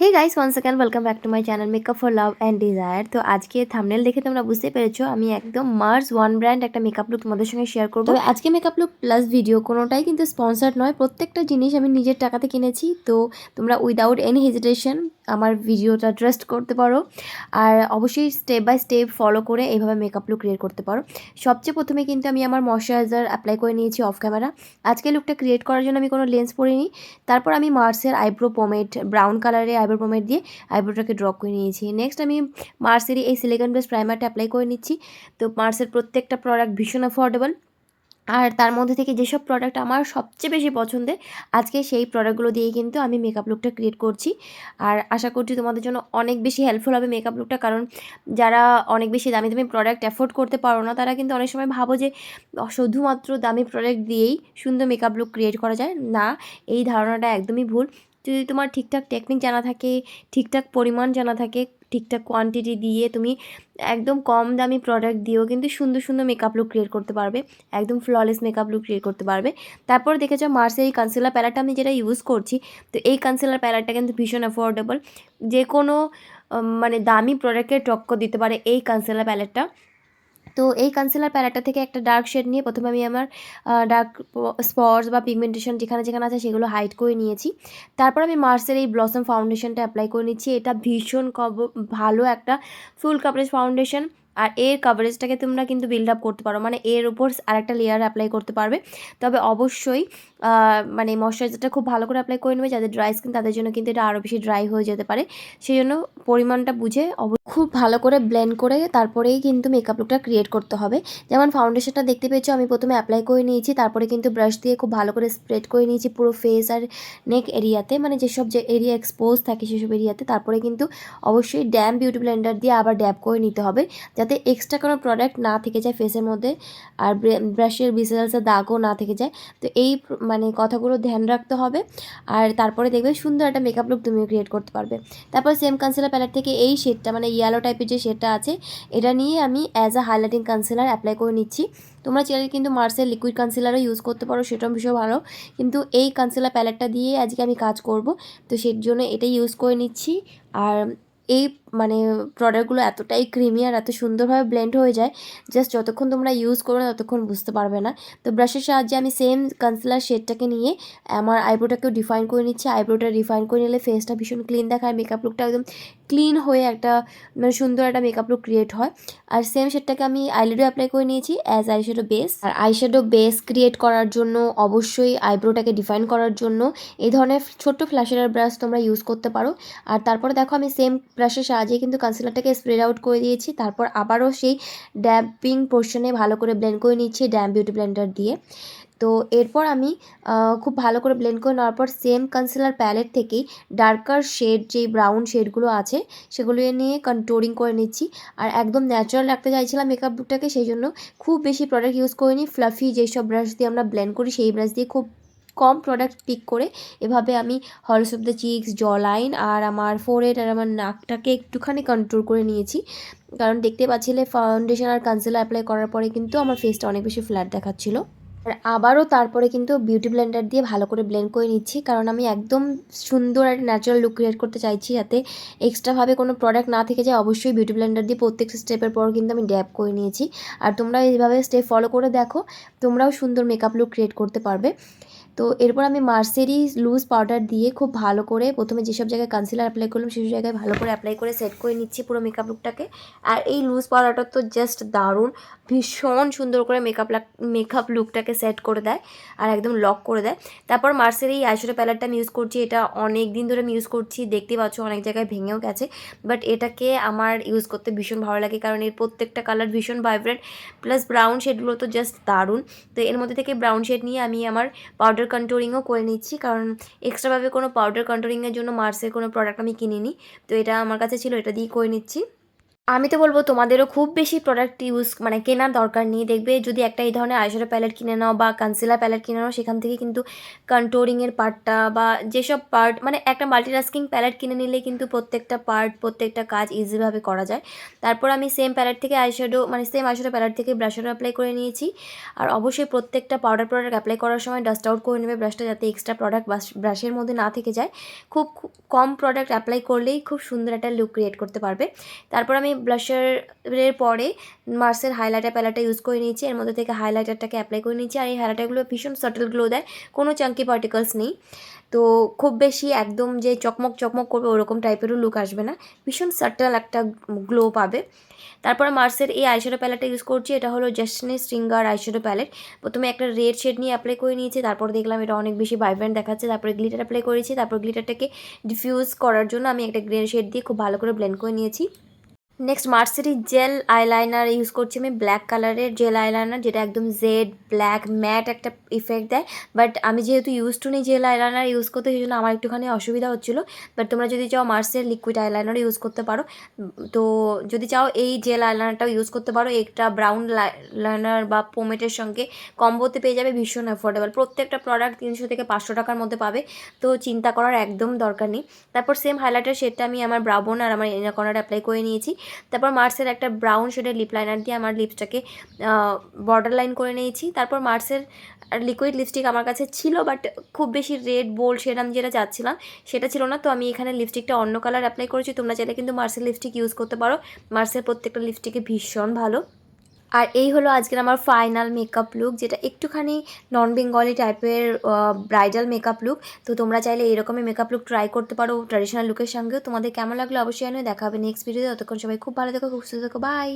Hey guys one second welcome back to my channel makeup for love and desire তো আজকে thumbnail দেখে তোমরা বুঝতে পেরেছ, আমি একদম মার্স ওয়ান ব্র্যান্ড একটা মেকআপ লুক তোমাদের সঙ্গে শেয়ার করব। আজকে মেকআপ লুক প্লাস ভিডিও কোনোটাই কিন্তু স্পন্সার্ড নয়, প্রত্যেকটা জিনিস আমি নিজের টাকাতে কিনেছি। তো তোমরা উইদাউট এনি হেজিটেশন আমার ভিডিওটা ট্রাস্ট করতে পারো। আর অবশ্যই স্টেপ বাই স্টেপ ফলো করে এইভাবে মেকআপ লুক ক্রিয়েট করতে পারো। সবচেয়ে প্রথমে কিন্তু আমি আমার ময়শ্চারাইজার অ্যাপ্লাই করে নিয়েছি অফ ক্যামেরা আজকে লুকটা ক্রিয়েট করার জন্য আমি কোনো লেন্স পরিনি। তারপর আমি মার্সের আইব্রো পোমেট ব্রাউন কালারে আইব্রো পোমেট দিয়ে আইব্রোটাকে ড্রপ করে নিয়েছি। নেক্সট আমি মার্সেরই এই সিলিকন বেস প্রাইমারটা অ্যাপ্লাই করে নিচ্ছি। তো মার্সের প্রত্যেকটা প্রোডাক্ট ভীষণ অ্যাফোর্ডেবল আর তার মধ্যে থেকে যেসব প্রোডাক্ট আমার সবচেয়ে বেশি পছন্দের, আজকে সেই প্রোডাক্টগুলো দিয়েই কিন্তু আমি মেকআপ লুকটা ক্রিয়েট করছি। আর আশা করছি তোমাদের জন্য অনেক বেশি হেল্পফুল হবে মেকআপ লুকটা কারণ যারা অনেক বেশি দামি দামি প্রোডাক্ট অ্যাফোর্ড করতে পারো না, তারা কিন্তু অনেক সময় ভাবো যে শুধুমাত্র দামি প্রোডাক্ট দিয়েই সুন্দর মেকআপ লুক ক্রিয়েট করা যায়। না, এই ধারণাটা একদমই ভুল। যদি তোমার ঠিকঠাক টেকনিক জানা থাকে, ঠিকঠাক পরিমাণ জানা থাকে, ঠিকঠাক কোয়ান্টিটি দিয়ে তুমি একদম কম দামি প্রোডাক্ট দিয়েও কিন্তু সুন্দর সুন্দর মেকআপ লুক ক্রিয়েট করতে পারবে, একদম ফ্ললেস মেকআপ লুক ক্রিয়েট করতে পারবে। তারপর দেখেছ মার্সের এই কনসিলার প্যালেটটা আমি যেটা ইউজ করছি, তো এই কনসিলার প্যালেটটা কিন্তু ভীষণ অ্যাফোর্ডেবল যে কোনো মানে দামি প্রোডাক্টের টক্কর দিতে পারে এই কনসিলার প্যালেটটা তো এই কনসিলার প্যালেটটা থেকে একটা ডার্ক শেড নিয়ে প্রথমে আমি আমার ডার্ক স্পটস বা পিগমেন্টেশন যেখানে যেখানে আছে সেগুলো হাইড করে নিয়েছি। তারপর আমি মার্সের এই ব্লসম ফাউন্ডেশনটা অ্যাপ্লাই করে নিচ্ছি। এটা ভীষণ ভালো একটা ফুল কাভারেজ ফাউন্ডেশন আর এর কাভারেজটাকে তোমরা কিন্তু বিল্ড আপ করতে পারো। মানে এর উপর আরেকটা লেয়ার অ্যাপ্লাই করতে পারবে। তবে অবশ্যই মানে ময়শ্চারাইজারটা খুব ভালো করে অ্যাপ্লাই করে নেবে যাদের ড্রাই স্কিন তাদের জন্য কিন্তু এটা আরও বেশি ড্রাই হয়ে যেতে পারে। সেই জন্য পরিমাণটা বুঝে খুব ভালো করে ব্লেন্ড করে তারপরেই কিন্তু মেকআপ লুকটা ক্রিয়েট করতে হবে। যেমন ফাউন্ডেশনটা দেখতে পেয়েছ, আমি প্রথমে অ্যাপ্লাই করে নিয়েছি, তারপরে কিন্তু ব্রাশ দিয়ে খুব ভালো করে স্প্রেড করে নিয়েছি পুরো ফেস আর নেক এরিয়াতে মানে যেসব যে এরিয়া এক্সপোজ থাকে সেসব এরিয়াতে তারপরে কিন্তু অবশ্যই ড্যাম বিউটি ব্লেন্ডার দিয়ে আবার ড্যাব করে নিতে হবে। এক্সট্রা কোনো প্রোডাক্ট না থেকে যায় ফেসের মধ্যে আর ব্রাশের বিসেলসের দাগও না থেকে যায়। তো এই মানে কথাগুলো ধ্যান রাখতে হবে। আর তারপরে দেখবে সুন্দর একটা মেকআপ লুক তুমিও ক্রিয়েট করতে পারবে। তারপর সেম কনসিলার প্যালেট থেকে এই শেডটা মানে ইয়েলো টাইপের যে শেডটা আছে, এটা নিয়ে আমি as a highlighting concealer apply করে নিচ্ছি। তোমরা চাইলে কিন্তু মার্সেল লিকুইড কনসিলারও ইউজ করতে পারো, সেটাও ভীষণ ভালো। কিন্তু এই কনসিলার প্যালেটটা দিয়ে আজকে আমি কাজ করব। তো সেই জন্য এটাই ইউজ করে নিচ্ছি। আর এই প্রোডাক্টগুলো এতটাই ক্রিমি আর এত সুন্দরভাবে ব্লেন্ড হয়ে যায় জাস্ট যতক্ষণ তোমরা ইউজ করবে না ততক্ষণ বুঝতে পারবে না। তো ব্রাশের সাহায্যে আমি সেম কনসিলার শেডটাকে নিয়ে আমার আইব্রোটাকেও ডিফাইন করে নিচ্ছি। আইব্রোটা ডিফাইন করে নিলে ফেসটা ভীষণ ক্লিন দেখায় মেকআপ লুকটা একদম ক্লিন হয়ে একটা মানে সুন্দর একটা মেকআপ লুক ক্রিয়েট হয়। আর সেম শেডটাকে আমি আইলিডো অ্যাপ্লাই করে নিয়েছি অ্যাজ আইশ্যাডো বেস আর আইশ্যাডো বেস ক্রিয়েট করার জন্য অবশ্যই আইব্রোটাকে ডিফাইন করার জন্য এই ধরনের ছোট্ট ফ্ল্যাশের ব্রাশ তোমরা ইউজ করতে পারো। আর তারপরে দেখো আমি সেম ব্রাশের কিন্তু কনসিলারটাকে স্প্রেড আউট করে দিয়েছি। তারপর আবারও সেই ড্যাম্পিং পোর্শনে ভালো করে ব্লেন্ড করে নিচ্ছি ড্যাম বিউটি ব্লেন্ডার দিয়ে। তো এরপর আমি খুব ভালো করে ব্লেন্ড করে নেওয়ার পর সেম কনসিলার প্যালেট থেকেই ডার্কার শেড যেই ব্রাউন শেডগুলো আছে, সেগুলো নিয়ে কন্ট্রোলিং করে নিচ্ছি। আর একদম ন্যাচারাল রাখতে চাইছিলাম মেকআপ লুকটাকে সেই জন্য খুব বেশি প্রোডাক্ট ইউজ করিনি। ফ্লাফি যেসব ব্রাশ দিয়ে আমরা ব্লেন্ড করি, সেই ব্রাশ দিয়ে খুব কম প্রোডাক্ট পিক করে এভাবে আমি hollows of the cheeks jawline আর আমার ফোরহেড আর আমার নাকটাকে একটুখানি কন্ট্রোল করে নিয়েছি। কারণ দেখতে পাচ্ছিলে ফাউন্ডেশন আর কনসিলার অ্যাপ্লাই করার পরে কিন্তু আমার ফেসটা অনেক বেশি ফ্ল্যাট দেখাচ্ছিলো। আর আবারও তারপরে কিন্তু বিউটি ব্লেন্ডার দিয়ে ভালো করে ব্লেন্ড করে নিচ্ছি, কারণ আমি একদম সুন্দর একটা ন্যাচারাল লুক ক্রিয়েট করতে চাইছি যাতে এক্সট্রাভাবে কোনো প্রোডাক্ট না থেকে যায়। অবশ্যই বিউটি ব্লেন্ডার দিয়ে প্রত্যেক স্টেপের পর কিন্তু আমি ড্যাপ করে নিয়েছি। আর তোমরা এইভাবে স্টেপ ফলো করে দেখো, তোমরাও সুন্দর মেকআপ লুক ক্রিয়েট করতে পারবে। তো এরপর আমি মার্সেরি লুজ পাউডার দিয়ে খুব ভালো করে প্রথমে যেসব জায়গায় কনসিলার অ্যাপ্লাই করলাম, সেসব জায়গায় ভালো করে অ্যাপ্লাই করে সেট করে নিচ্ছি পুরো মেকআপ লুকটাকে আর এই লুজ পাউডারটা তো জাস্ট দারুণ, ভীষণ সুন্দর করে মেকআপ মেকআপ লুকটাকে সেট করে দেয় আর একদম লক করে দেয়। তারপর মার্সের এই আইশ্যাডো প্যালেটটা আমি ইউজ করছি, এটা অনেক দিন ধরে আমি ইউজ করছি, দেখতে পাচ্ছ অনেক জায়গায় ভেঙেও গেছে বাট এটাকে আমার ইউজ করতে ভীষণ ভালো লাগে, কারণ এর প্রত্যেকটা কালার ভীষণ ভাইব্রেন্ট প্লাস ব্রাউন শেডগুলো তো জাস্ট দারুণ। তো এর মধ্যে থেকে ব্রাউন শেড নিয়ে আমি আমার পাউডার পাউডার কন্ট্রোলিংও করে নিচ্ছি, কারণ এক্সট্রাভাবে কোনো পাউডার কন্ট্রোলিংয়ের জন্য মার্সের কোনো প্রোডাক্ট আমি কিনিনি। তো এটা আমার কাছে ছিল, এটা দিয়ে করে নিচ্ছি। আমি তো বলব তোমাদেরও খুব বেশি প্রোডাক্ট ইউজ মানে কেনার দরকার নেই। দেখবে যদি একটা এই ধরনের আইশ্যাডো প্যালেট কিনে নাও বা কনসিলার প্যালেট কিনে নাও, সেখান থেকে কিন্তু কন্ট্রোলিংয়ের পার্টটা বা যেসব পার্ট মানে একটা মাল্টিটাস্কিং প্যালেট কিনে নিলে কিন্তু প্রত্যেকটা পার্ট প্রত্যেকটা কাজ ইজিভাবে করা যায়। তারপর আমি সেম প্যালেট থেকে আইশ্যাডো মানে সেম আইশ্যাডো প্যালেট থেকে ব্রাশারও অ্যাপ্লাই করে নিয়েছি। আর অবশ্যই প্রত্যেকটা পাউডার প্রোডাক্ট অ্যাপ্লাই করার সময় ডাস্ট আউট করে নেবে ব্রাশটা যাতে এক্সট্রা প্রোডাক্ট ব্রাশের মধ্যে না থেকে যায়। খুব খুব কম প্রোডাক্ট অ্যাপ্লাই করলেই খুব সুন্দর একটা লুক ক্রিয়েট করতে পারবে। তারপর আমি ব্লাশারের পরে মার্সের হাইলাইটার প্যালাটা ইউজ করে নিয়েছি। এর মধ্যে থেকে হাইলাইটারটাকে অ্যাপ্লাই করে নিয়েছি আর এই হাইলাইটারগুলো ভীষণ সাটেল গ্লো দেয়, কোনো চাঙ্কি পার্টিকলস নেই। তো খুব বেশি একদম যে চকমক চকমক করবে ওরকম টাইপেরও লুক আসবে না। ভীষণ সাটেল একটা গ্লো পাবে। তারপরে মার্সের এই আইশ্যাডো প্যালেটটা ইউজ করছি, এটা হলো জাস্টনি স্ট্রিঙ্গার আইশ্যাডো প্যালেট প্রথমে একটা রেড শেড নিয়ে অ্যাপ্লাই করে নিয়েছি, তারপর দেখলাম এটা অনেক বেশি ভাইব্রেন্ট দেখাচ্ছে, তারপরে গ্লিটার অ্যাপ্লাই করেছি, তারপর গ্লিটারটাকে ডিফিউজ করার জন্য আমি একটা গ্রে শেড দিয়ে খুব ভালো করে ব্লেন্ড করে নিয়েছি। নেক্সট মার্সেরি জেল আইলাইনার ইউজ করছি আমি ব্ল্যাক কালারের জেল আইলাইনার যেটা একদম জেড ব্ল্যাক ম্যাট একটা ইফেক্ট দেয়। বাট আমি যেহেতু ইউজ টু নেই জেল আইলাইনার ইউজ করতে, সেই জন্য আমার একটুখানি অসুবিধা হচ্ছিল। বাট তোমরা যদি চাও মার্সের লিকুইড আইলাইনার ইউজ করতে পারো। তো যদি চাও এই জেল আইলাইনারটাও ইউজ করতে পারো, একটা ব্রাউন লাইনার বা পোমেটের সঙ্গে কম্বোতে পেয়ে যাবে, ভীষণ অ্যাফোর্ডেবল প্রত্যেকটা প্রোডাক্ট তিনশো থেকে পাঁচশো টাকার মধ্যে পাবে, তো চিন্তা করার একদম দরকার নেই। তারপর সেম হাইলাইটার শেডটা আমি আমার ব্রাউন আর আমার ইনার কর্নার অ্যাপ্লাই করে নিয়েছি। তারপর মার্সের একটা ব্রাউন শেডের লিপ লাইনার দিয়ে আমার লিপসটাকে বর্ডার লাইন করে নিয়েছি। তারপর মার্সের লিকুইড লিপস্টিক আমার কাছে ছিল বাট খুব বেশি রেড বোল্ড শেড আমি যেটা চাচ্ছিলাম সেটা ছিল না। তো আমি এখানে লিপস্টিকটা অন্য কালার অ্যাপ্লাই করেছি। তোমরা চাইলে কিন্তু মার্সের লিপস্টিক ইউজ করতে পারো। মার্সের প্রত্যেকটা লিপস্টিকে ভীষণ ভালো। আর এই হলো আজকের আমার ফাইনাল মেকআপ লুক যেটা একটুখানি নন বেঙ্গলি টাইপের ব্রাইডাল মেকআপ লুক তো তোমরা চাইলে এইরকমই মেকআপ লুক ট্রাই করতে পারো ট্র্যাডিশনাল লুকের সঙ্গেও। তোমাদের কেমন লাগল অবশ্যই আমি দেখাবে নেক্সট ভিডিওতে ততক্ষণ সবাই খুব ভালো থেকো, খুব সুস্থ থেকো। বাই